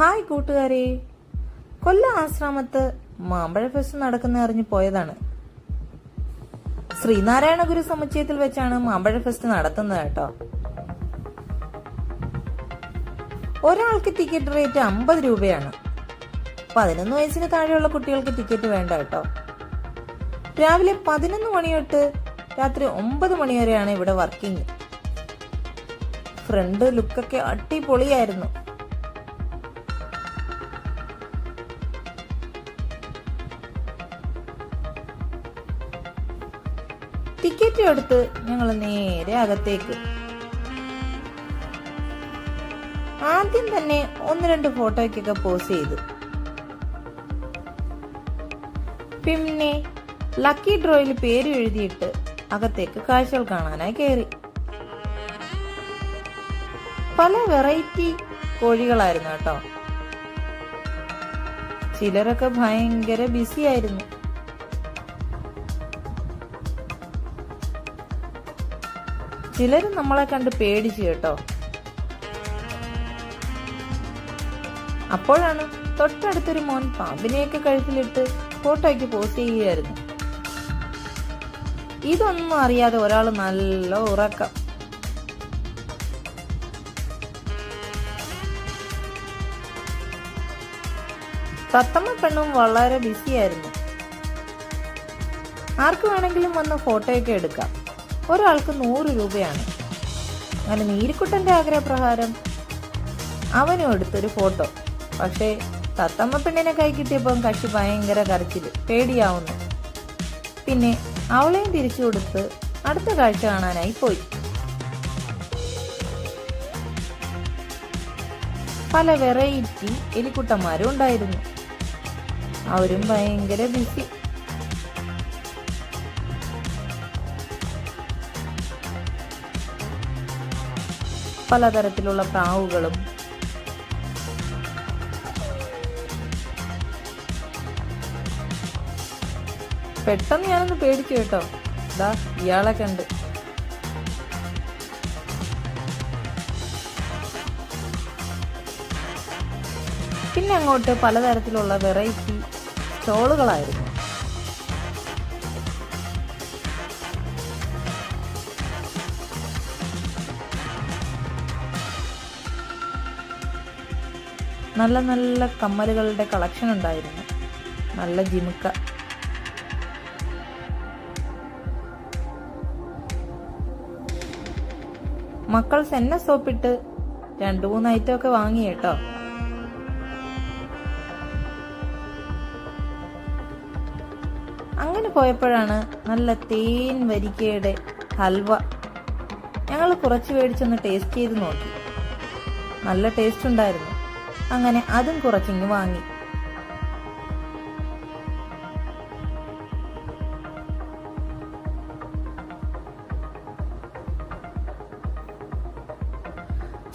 Hi കൂട്ടുകാരെ. കൊല്ല ആശ്രമത്ത് മാമ്പഴ ഫെസ്റ്റ് നടക്കുന്ന അറിഞ്ഞു പോയതാണ്. ശ്രീനാരായണ ഗുരു സമുച്ചയത്തിൽ വെച്ചാണ് മാമ്പഴ ഫെസ്റ്റ് നടത്തുന്നത് കേട്ടോ. ഒരാൾക്ക് ടിക്കറ്റ് റേറ്റ് അമ്പത് രൂപയാണ്. പതിനൊന്ന് വയസ്സിന് താഴെയുള്ള കുട്ടികൾക്ക് ടിക്കറ്റ് വേണ്ട കേട്ടോ. രാവിലെ പതിനൊന്ന് മണി തൊട്ട് രാത്രി ഒമ്പത് മണി വരെയാണ് ഇവിടെ വർക്കിംഗ്. ഫ്രണ്ട് ലുക്കൊക്കെ അടിപൊളിയായിരുന്നു. ടിക്കറ്റ് എടുത്ത് ഞങ്ങൾ നേരെ അകത്തേക്ക്. ആദ്യം തന്നെ ഒന്ന് രണ്ട് ഫോട്ടോയ്ക്കൊക്കെ പോസ് ചെയ്തു. പിന്നെ ലക്കി ഡ്രോയിൽ പേര് എഴുതിയിട്ട് അകത്തേക്ക് കാഴ്ചകൾ കാണാനായി കയറി. പല വെറൈറ്റി കോഴികളായിരുന്നു കേട്ടോ. ചിലരൊക്കെ ഭയങ്കര ബിസി ആയിരുന്നു. ചിലര് നമ്മളെ കണ്ട് പേടിച്ചു കേട്ടോ. അപ്പോഴാണ് തൊട്ടടുത്തൊരു മോൻ പാമ്പിനെയൊക്കെ കഴുത്തിലിട്ട് ഫോട്ടോയ്ക്ക് പോസ്റ്റ് ചെയ്യുകയായിരുന്നു. ഇതൊന്നും അറിയാതെ ഒരാൾ നല്ല ഉറക്കം. തത്തമ്മ പെണ്ണും വളരെ ബിസിയായിരുന്നു. ആർക്ക് വേണമെങ്കിലും വന്ന് ഫോട്ടോയൊക്കെ എടുക്കാം. ഒരാൾക്ക് നൂറ് രൂപയാണ്. അങ്ങനെ നീരിക്കുട്ടന്റെ ആഗ്രഹപ്രകാരം അവനും എടുത്തൊരു ഫോട്ടോ. പക്ഷേ തത്തമ്മ പെണ്ണിനെ കൈ കിട്ടിയപ്പം കക്ഷി ഭയങ്കര കരച്ചിൽ പേടിയാവുന്നു. പിന്നെ അവളെയും തിരിച്ചു കൊടുത്ത് അടുത്ത കാഴ്ച കാണാനായി പോയി. പല വെറൈറ്റി എലിക്കുട്ടന്മാരും ഉണ്ടായിരുന്നു. അവരും ഭയങ്കര ബിസി പലതരത്തിലുള്ള പ്രാവുകളും. പെട്ടെന്ന് ഞാനൊന്ന് പേടിച്ചു കേട്ടോ. ദാ ഇയാളെ കണ്ട്. പിന്നെ അങ്ങോട്ട് പലതരത്തിലുള്ള വെറൈറ്റി സ്റ്റോളുകളായിരുന്നു. നല്ല നല്ല കമ്മലുകളുടെ കളക്ഷൻ ഉണ്ടായിരുന്നു. നല്ല ജിമുക്ക. മക്കൾ സെന്ന സോപ്പിട്ട് രണ്ടു മൂന്ന് ഐറ്റം ഒക്കെ വാങ്ങി കേട്ടോ. അങ്ങനെ പോയപ്പോഴാണ് നല്ല തേൻ വരിക്കയുടെ ഹൽവ. ഞങ്ങൾ കുറച്ച് മേടിച്ചൊന്ന് ടേസ്റ്റ് ചെയ്ത് നോക്കി. നല്ല ടേസ്റ്റ് ഉണ്ടായിരുന്നു. അങ്ങനെ അതും കുറച്ചിങ്ങ് വാങ്ങി.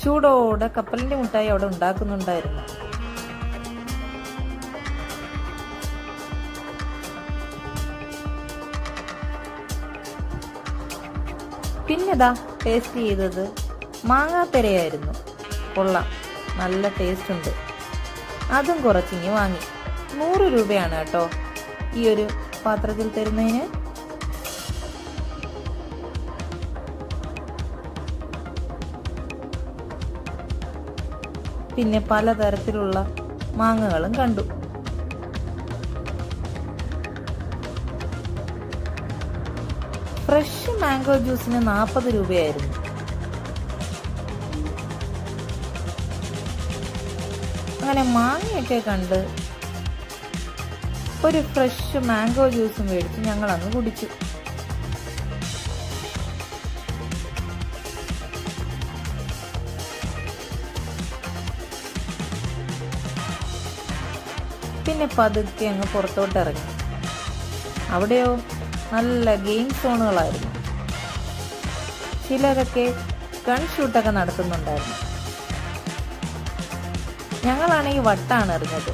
ചൂടോടെ കപ്പലിന്റെ മുട്ടായി അവിടെ ഉണ്ടാക്കുന്നുണ്ടായിരുന്നു. പിന്നെതാ ടേസ്റ്റ് ചെയ്തത് മാങ്ങാപ്പെരയായിരുന്നു കൊള്ളാം. നല്ല ടേസ്റ്റ് ഉണ്ട്. അതും കുറച്ചിങ്ങി വാങ്ങി. നൂറ് രൂപയാണ് കേട്ടോ ഈ ഒരു പാത്രത്തിൽ തരുന്നതിന്. പിന്നെ പലതരത്തിലുള്ള മാങ്ങകളും കണ്ടു. ഫ്രഷ് മാംഗോ ജ്യൂസിന് നാൽപ്പത് രൂപയായിരുന്നു. അങ്ങനെ മാങ്ങയൊക്കെ കണ്ട് ഒരു ഫ്രഷ് മാംഗോ ജ്യൂസും മേടിച്ച് ഞങ്ങൾ അങ്ങ് കുടിച്ചു. പിന്നെ പതുക്കെ അങ്ങ് പുറത്തോട്ട് ഇറങ്ങി. അവിടെയോ നല്ല ഗെയിം സോണുകളായിരുന്നു ചിലരൊക്കെ ഗൺ ഷൂട്ടൊക്കെ നടത്തുന്നുണ്ടായിരുന്നു. ഞങ്ങളാണെങ്കിൽ വട്ടാണ് എറിഞ്ഞത്.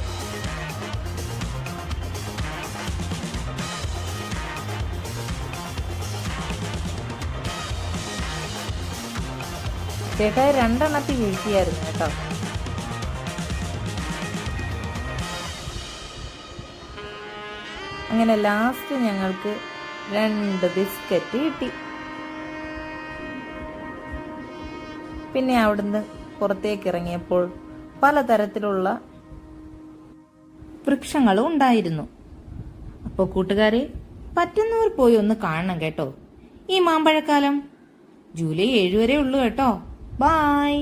ചേട്ടായ രണ്ടെണ്ണത്തിൽ വീഴ്ചയായിരുന്നു കേട്ടോ. അങ്ങനെ ലാസ്റ്റ് ഞങ്ങൾക്ക് രണ്ട് ബിസ്ക്കറ്റ് കിട്ടി. പിന്നെ അവിടുന്ന് പുറത്തേക്ക് ഇറങ്ങിയപ്പോൾ പലതരത്തിലുള്ള വൃക്ഷങ്ങളും ഉണ്ടായിരുന്നു. അപ്പോൾ കൂട്ടുകാരെ പറ്റുന്നവർ പോയി ഒന്ന് കാണണം കേട്ടോ. ഈ മാമ്പഴക്കാലം ജൂലൈ ഏഴ് വരെ ഉള്ളൂ കേട്ടോ. ബായ്